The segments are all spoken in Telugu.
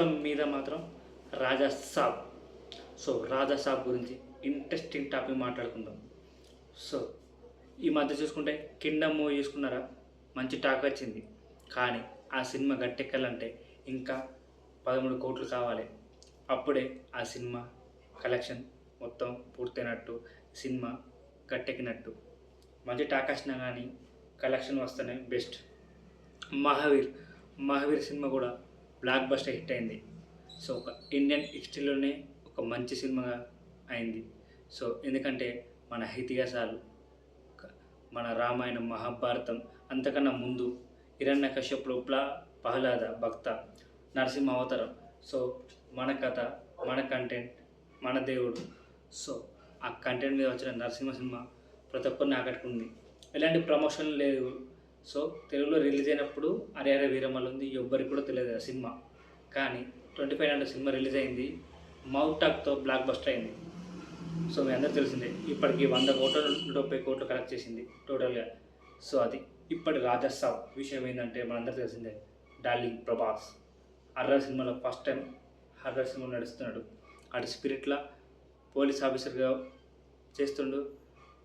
మొత్తం మీద మాత్రం రాజా సాబ్. సో రాజా సాబ్ గురించి ఇంట్రెస్టింగ్ టాపిక్ మాట్లాడుకుందాం. సో ఈ మధ్య చూసుకుంటే కిండమ్ మూవీ చూసుకున్నారా? మంచి టాక్ వచ్చింది. కానీ ఆ సినిమా గట్టెక్కాలంటే ఇంకా పదమూడు కోట్లు కావాలి. అప్పుడే ఆ సినిమా కలెక్షన్ మొత్తం పూర్తయినట్టు సినిమా గట్టెక్కినట్టు. మంచి టాక్ వచ్చినా కానీ కలెక్షన్ వస్తేనే బెస్ట్. మహావీర్ మహావీర్ సినిమా కూడా బ్లాక్ బస్టర్ హిట్ అయింది. సో ఒక ఇండియన్ హిస్టరీలోనే ఒక మంచి సినిమాగా అయింది. సో ఎందుకంటే మన ఇతిహాసాలు మన రామాయణం మహాభారతం అంతకన్నా ముందు హిరణ్య కశ్యప్ ప్లా ప్రహ్లాద భక్త నరసింహ అవతారం. సో మన కథ మన కంటెంట్ మన దేవుడు. సో ఆ కంటెంట్ మీద వచ్చిన నరసింహ సినిమా ప్రతి ఒక్కరిని ఆకట్టుకుంది. ఎలాంటి ప్రమోషన్ లేదు సో తెలుగులో రిలీజ్ అయినప్పుడు అరే అరే వీరమల్ ఉంది ఎవ్వరికి కూడా తెలియదు ఆ సినిమా. కానీ twenty five hundred cinema release అయింది మౌత్ టాక్తో బ్లాక్ బస్టర్ అయింది. సో మీ అందరూ తెలిసిందే ఇప్పటికి వంద కోట్లు నూట ముప్పై కోట్లు కలెక్ట్ చేసింది టోటల్గా. సో అది ఇప్పటి రాజసాబ్ విషయం ఏంటంటే మనందరూ తెలిసిందే డార్లింగ్ ప్రభాస్. హర్రర్ సినిమాలో ఫస్ట్ టైం హర్రర్ సినిమా నడుస్తున్నాడు. అటు స్పిరిట్లా పోలీస్ ఆఫీసర్గా చేస్తుండు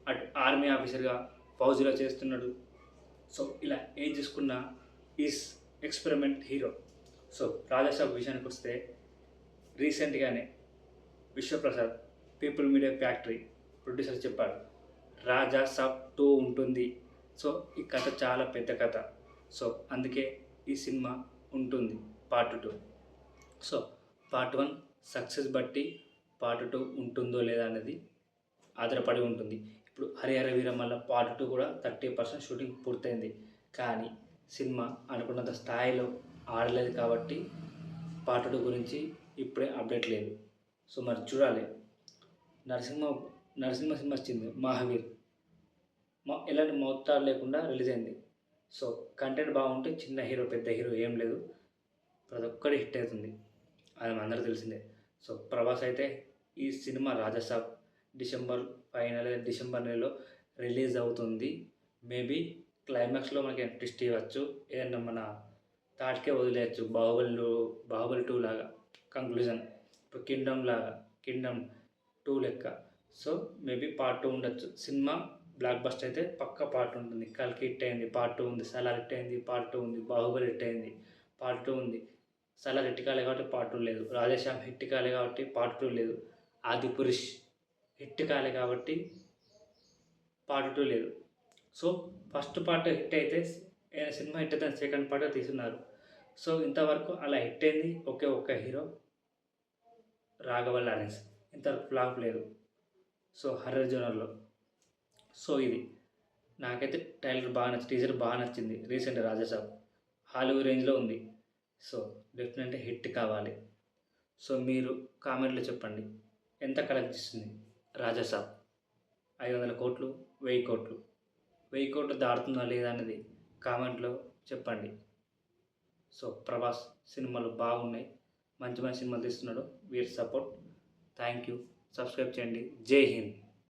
అటు ఆర్మీ ఆఫీసర్గా ఫౌజీలో చేస్తున్నాడు. సో ఇలా ఏం చేసుకున్నా is experiment hero. So Raja Saab విషయానికి వస్తే రీసెంట్గానే Vishwaprasad people media factory producer చెప్పాడు రాజా సాబ్ టూ ఉంటుంది. సో ఈ కథ చాలా పెద్ద కథ. సో అందుకే ఈ సినిమా ఉంటుంది part two. So part one success బట్టి పార్ట్ టూ ఉంటుందో లేదా అనేది ఆధారపడి ఉంటుంది. ఇప్పుడు హరిహర వీరమల్ల పార్ట్ టూ కూడా థర్టీ పర్సెంట్ షూటింగ్ పూర్తయింది. కానీ సినిమా అనుకున్నంత స్థాయిలో ఆడలేదు కాబట్టి పార్ట్ టూ గురించి ఇప్పుడే అప్డేట్ లేదు. సో మరి చూడాలి. నరసింహ నరసింహ సినిమా వచ్చింది మహావీర్. మా ఎలాంటి మౌతాలు లేకుండా రిలీజ్ అయింది. సో కంటెంట్ బాగుంటే చిన్న హీరో పెద్ద హీరో ఏం లేదు. ప్రతి ఒక్కటి హిట్ అవుతుంది. అది మనందరూ తెలిసిందే. సో ప్రభాస్ అయితే ఈ cinema Raja Saab December final December నెలలో రిలీజ్ అవుతుంది. మేబీ క్లైమాక్స్లో మనకి ట్విస్ట్ ఇవ్వచ్చు. ఏదన్నా మన థాట్కే వదిలేయచ్చు. బాహుబలి బాహుబలి టూ లాగా కంక్లూజన్ ఇప్పుడు కింగ్డమ్ లాగా కింగ్డమ్ టూ లెక్క. సో మేబీ పార్ట్ టూ ఉండొచ్చు. సినిమా బ్లాక్ బస్ట్ అయితే పక్క పార్ట్ ఉంటుంది. కల్కి హిట్ అయింది పార్ట్ టూ ఉంది. సలార్ హిట్ అయింది పార్ట్ టూ ఉంది. బాహుబలి హిట్ అయింది పార్ట్ టూ ఉంది. సలార్ హిట్ కాలే కాబట్టి పార్ట్ టూ లేదు. రాధేశ్యామ్ హిట్ కాలే కాబట్టి పార్ట్ టూ లేదు. ఆది పురుష్ హిట్ కాలే కాబట్టి పార్ట్ టూ లేదు. సో ఫస్ట్ పార్ట్ హిట్ అయితే సినిమా హిట్ అయితే సెకండ్ పార్ట్ తీసున్నారు సో ఇంతవరకు అలా హిట్ అయింది. ఒకే ఒక్క హీరో రాఘవ లారెన్స్. ఇంతవరకు ఫ్లాప్ లేదు. సో హర్రర్ జోనర్లో. సో ఇది. నాకైతే టైలర్ బాగా నచ్చి టీజర్ బాగా నచ్చింది. రీసెంట్ రాజాసాబ్ హాలీవుడ్ రేంజ్లో ఉంది. సో డెఫినెట్గా హిట్ కావాలి. సో మీరు కామెంట్లో చెప్పండి. ఎంత కలెక్ట్ చేస్తుంది? రాజసాబ్. ఐదు వందల కోట్లు వెయ్యి కోట్లు. వెయ్యి కోట్లు దాడుతుందా లేదా అనేది కామెంట్లో చెప్పండి. సో ప్రభాస్ సినిమాలు బాగున్నాయి. మంచి మంచి సినిమాలు తీస్తున్నాడు. వీరి సపోర్ట్. Thank you. సబ్స్క్రైబ్ చేయండి. జై హింద్.